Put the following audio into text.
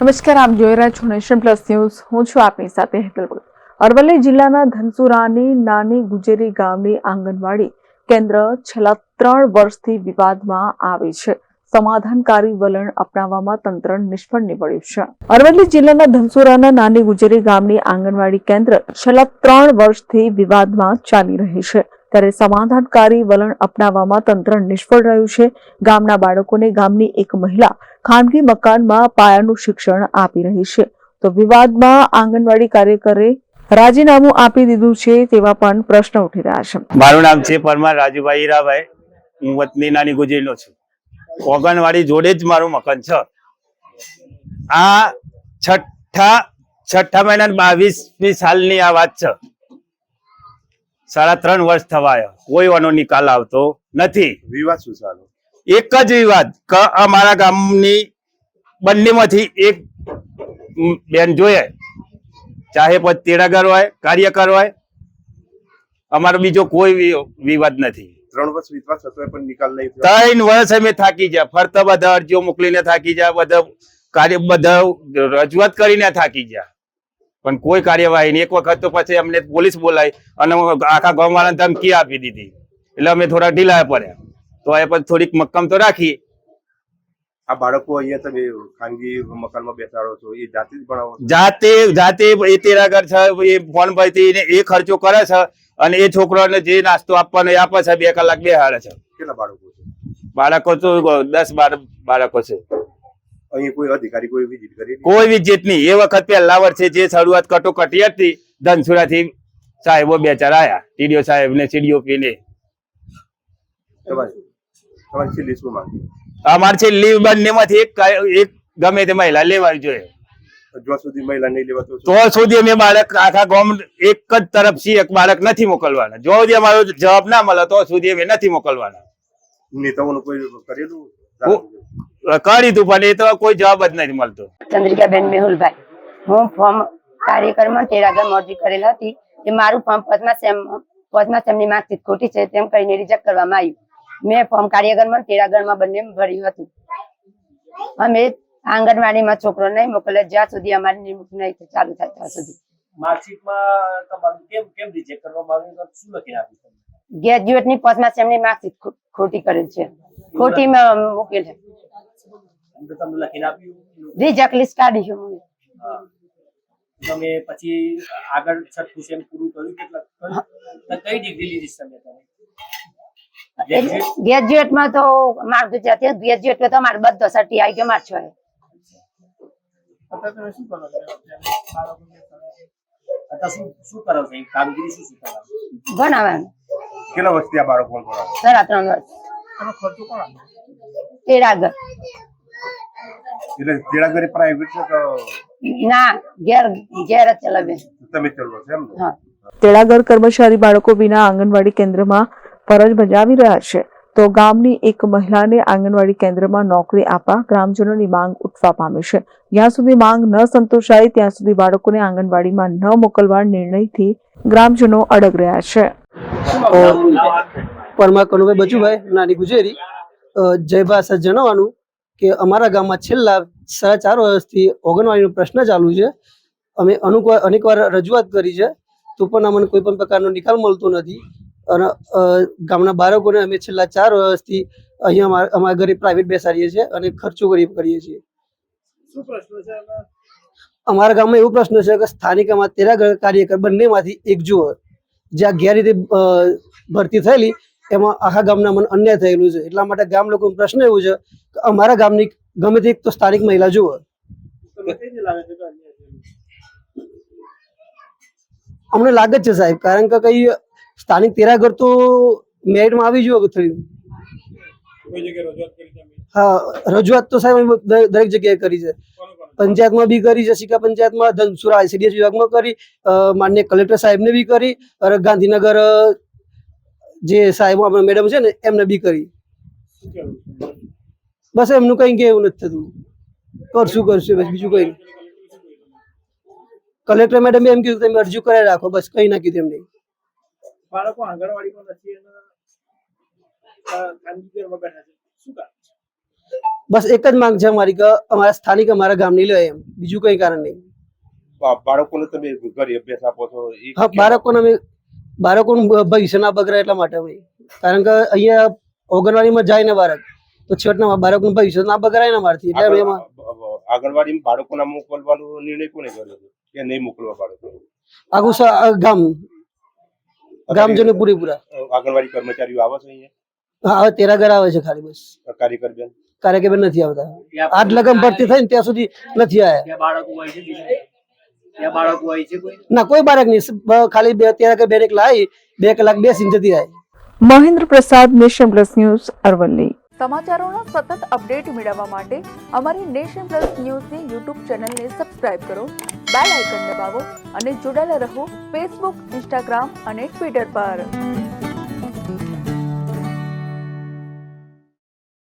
નમસ્કાર, આપ જોઈ રહ્યા છો નેશન પ્લસ ન્યૂઝ. હું છું આપની સાથે હેતલ અરવલ્લી જિલ્લાના ધનસુરાની નાની ગુજેરી ગામની આંગણવાડી કેન્દ્ર છેલ્લા ત્રણ વર્ષથી વિવાદમાં આવી છે. સમાધાનકારી વલણ અપનાવવામાં તંત્ર નિષ્ફળ નીવડ્યું છે. અરવલ્લી જિલ્લાના ધનસુરાના નાની ગુજેરી ગામની આંગણવાડી કેન્દ્ર છેલ્લા ત્રણ વર્ષથી વિવાદમાં ચાલી રહી છે. ત્યારે સમાધાનકારી વલણ અપનાવવામાં તંત્ર નિષ્ફળ રહ્યું છે. ગામના બાળકોને ગામની એક મહિલા ખાનગી મકાનમાં પાયાનું શિક્ષણ આપી રહી છે. તો વિવાદમાં આંગણવાડી કાર્યકરે રાજીનામું આપી દીધું છે તેવા પણ પ્રશ્ન ઉઠી રહ્યા છે. મારું નામ છે પરમાર રાજુભાઈ હીરાભાઈ. હું વતની નાની ગુજરીનો છું. ઓગણવાડી જોડે જ મારું મકાન છે. આ છઠ્ઠા છઠ્ઠા મહિના બાવીસમી સાલની આ વાત છે. સાડા ત્રણ વર્ષ થવા આવ્યા કોઈ વાનો નિકાલ આવતો નથી. વિવાદ શું સારો એક જ વિવાદ. અમારા ગામની બંનેમાંથી એક બેન જોઈએ ચાહે પછી તેડાગર હોય કાર્યકર હોય. અમારો બીજો કોઈ વિવાદ નથી. ત્રણ વર્ષ વિશ્વાસ હતો પણ નિકાલ નહીં ત્રણ વર્ષ અમે થાકી ગયા. ફરતા બધા અરજીઓ મોકલીને થાકી ગયા. બધા કાર્ય બધા રજૂઆત કરીને થાકી ગયા. પણ કોઈ કાર્યવાહી નહીં. એક વખત તો પછી અમને પોલીસ બોલાવી અને આખા ગામવાળાને ધમકી આપી દીધી. એટલે અમે થોડા ઢીલા પડ્યા. તો એ પછી થોડીક મક્કમ તો રાખી. આ બાળકો અહીંયા તમે ખાનગી મકાનમાં બેસાડો છો એ જાતે જ ભણાવો જાતે જાતે એ તેરાગર છે એ ફોન પરથી એ ખર્ચો કરે છે અને એ છોકરાને જે નાસ્તો આપવાનો એ આપે છે બે કલાક બે હારે છે. કેટલા બાળકો છે? બાળકો તો દસ બાર બાળકો છે. અહીં કોઈ અધિકારી કોઈ વિઝિટ કરી કોઈ વિઝિટ નહીં. એ વખત પહેલા વર્ષે જે શરૂઆત કટોકટી હતી ધનસુરાથી સાહેબો બે ચાર આયા. ટીડીઓ સાહેબ ને સીડીઓ ને. તમારી છેલ્લી શું માંગી? અમારે છે લીવ બંનેમાંથી એક એક ગમે તે મહિલા લેવાની જોઈએ. જ્યાં સુધી મહિલા નહીં લેવા તો સુધી અમે બાળક આખા ગામ એક જ તરફથી એક બાળક નથી મોકલવાના. જો સુધી અમારો જવાબ ના મળે તો સુધી અમે નથી મોકલવાના. નેતાઓનું કોઈ કરેલું? કરી દીધું પણ એ તો કોઈ જવાબ જ નથી મળતો. ચંદ્રિકાબેન મેહુલભાઈ હું ફોર્મ કાર્યક્રમમાં તેરાગર અરજી કરેલ હતી. કે મારું ફોર્મ પદ્મા સેમ પદ્મા સેમની માર્કશીટ ખોટી છે તેમ કરીને રિજેક્ટ કરવામાં આવ્યું. મેં ફોર્મ કાર્યક્રમમાં તેરાગરમાં બંને ભર્યું હતું. અમે આંગણવાડીમાં છોકરો નહીં મોકલે જ્યાં સુધી અમારી નિમણૂક નહીં ચાલુ થાય ત્યાં સુધી. માર્કશીટમાં તમારું કેમ કેમ રિજેક્ટ કરવામાં આવ્યું? શું લખીને આપ્યું ગ્રેજ્યુએટની પદ્મા સેમની માર્કશીટ ખોટી કરેલ છે. ખોટી મેં મૂકેલ છે. તો તમને લખીને આપ્યું. રિજેક્ટ લિસ્ટ કાઢી છે તમે પછી આગળ છઠ્ઠું સેમ પૂરું કર્યું. કેટલા તો કઈ ડિગ્રી લીધી છે તમે? તમે Graduate? ગ્રેજ્યુએટમાં તો માર્ક ગુજરાતી ગ્રેજ્યુએટમાં તો મારે બધો સર્ટી આવી ગયો માર છો તમે શું કરો છો? બાળકોને અત્યારે શું શું કરો છો? એ કામગીરી શું શું કરો ભણાવવાનું. કેટલા વર્ષથી આ બાળકો ભણાવો? સાડા ત્રણ વર્ષ. ખર્ચો કોણ? એટલે તેડાગરી પ્રાઇવેટ છે તો ના ઘેર ઘેર ચલાવે. તમે ચલો છો એમ હા. તેડાગર કર્મચારી બાળકો વિના આંગણવાડી કેન્દ્રમાં ફરજ બજાવી રહ્યા છે. તો ગામની એક મહિલાને આંગણવાડી કેન્દ્રમાં નોકરી આપવા ગ્રામજનોની માંગ ઉઠવા પામી છે. જ્યાં સુધી માંગ ન સંતોષાય ત્યાં સુધી બાળકોને આંગણવાડીમાં ન મોકલવા નિર્ણયથી ગ્રામજનો અડગ રહ્યા છે. પરમા કનુભાઈ બચુભાઈ નાની ગુજેરી. જય ભાષા જણાવવાનું કે અમારા ગામમાં છેલ્લા સાડા ચાર વર્ષથી ઓગણવાડીનો પ્રશ્ન ચાલુ છે. અમે અનુક અનેકવાર રજૂઆત કરી છે. તો પણ અમને કોઈ પણ પ્રકારનો નિકાલ મળતો નથી. અને ગામના બાળકોને અમે છેલ્લા ચાર વર્ષથી અહીંયા અમારા અમારા ઘરે પ્રાઇવેટ બેસાડીએ છીએ અને ખર્ચો કરી કરીએ છીએ. શું પ્રશ્ન છે અમારા ગામમાં એવો પ્રશ્ન છે કે સ્થાનિક અમારા તેરા કાર્યકર બંનેમાંથી એક જુઓ. જ્યાં ગેરરીતે ભરતી થયેલી એમાં આખા ગામના મને અન્યાય થયેલું છે. એટલા માટે ગામ લોકોનો પ્રશ્ન એવું છે કે અમારા ગામની ગમે તે એક તો સ્થાનિક મહિલા જુઓ? અમને લાગે જ છે સાહેબ કારણ કે કઈ સ્થાનિક તેરા ઘર તો મેરિટમાં આવી જુઓ થયું. હા રજૂઆત તો સાહેબ દરેક જગ્યાએ કરી છે. પંચાયતમાં બી કરી છે સિક્કા પંચાયતમાં ધનસુરા આઈસીડીએસ વિભાગમાં કરી માન્ય કલેક્ટર સાહેબને બી કરી ગાંધીનગર જે સાહેબ આપણે મેડમ છે ને એમને બી કરી? બસ એમનું કઈ કેવું નથી થતું. કરશું કરશું બસ બીજું કઈ કલેક્ટર મેડમ એમ કીધું તમે અરજી કરાવી રાખો બસ કઈ ના કીધું એમને. બાળકો આંગણવાડીમાં નથી બસ એક જ માંગ છે અમારી કે અમારા સ્થાનિક અમારા ગામની લે એમ. બીજું કઈ કારણ નહીં. બાળકોને તમે ઘરે અભ્યાસ આપો છો હા બાળકોને અમે બાળકોનું ભવિષ્ય ના બગડે એટલા માટે અમે. કારણ કે અહીંયા ઓગણવાડીમાં જાય ને બાળક તો છેવટના બાળકનું ભવિષ્ય ના બગડાય ને મારથી એટલે એમાં આંગણવાડીમાં બાળકોના મોકલવાનો નિર્ણય કોને કર્યો છે? કે નહીં મોકલવા બાળકો આખું ગામ. ગામજનો પૂરેપૂરા. આંગણવાડી કર્મચારીઓ આવે છે અહીંયા? હા તેરા ઘર આવે છે ખાલી બસ. કાર્યકર બેન કાર્યક્રમ નથી આવતા. આઠ લગન ભરતી થઈ ને ત્યાં સુધી નથી આવ્યા. બાળકો હોય છે બાળકો હોય છે કોઈ? ના કોઈ બાળક નહીં. ખાલી બે અત્યારે બે એકલા આવી બે કલાક બેસીને જતી રહે. Mahendra Prasad Nation Plus News Aravalli. સમાચારોનો સતત અપડેટ મેળવવા માટે અમારી નેશન પ્લસ ન્યૂઝની યુટ્યુબ ચેનલને સબસ્ક્રાઇબ કરો બેલ આઇકન દબાવો અને જોડાયેલા રહો ફેસબુક ઇન્સ્ટાગ્રામ અને ટ્વિટર પર.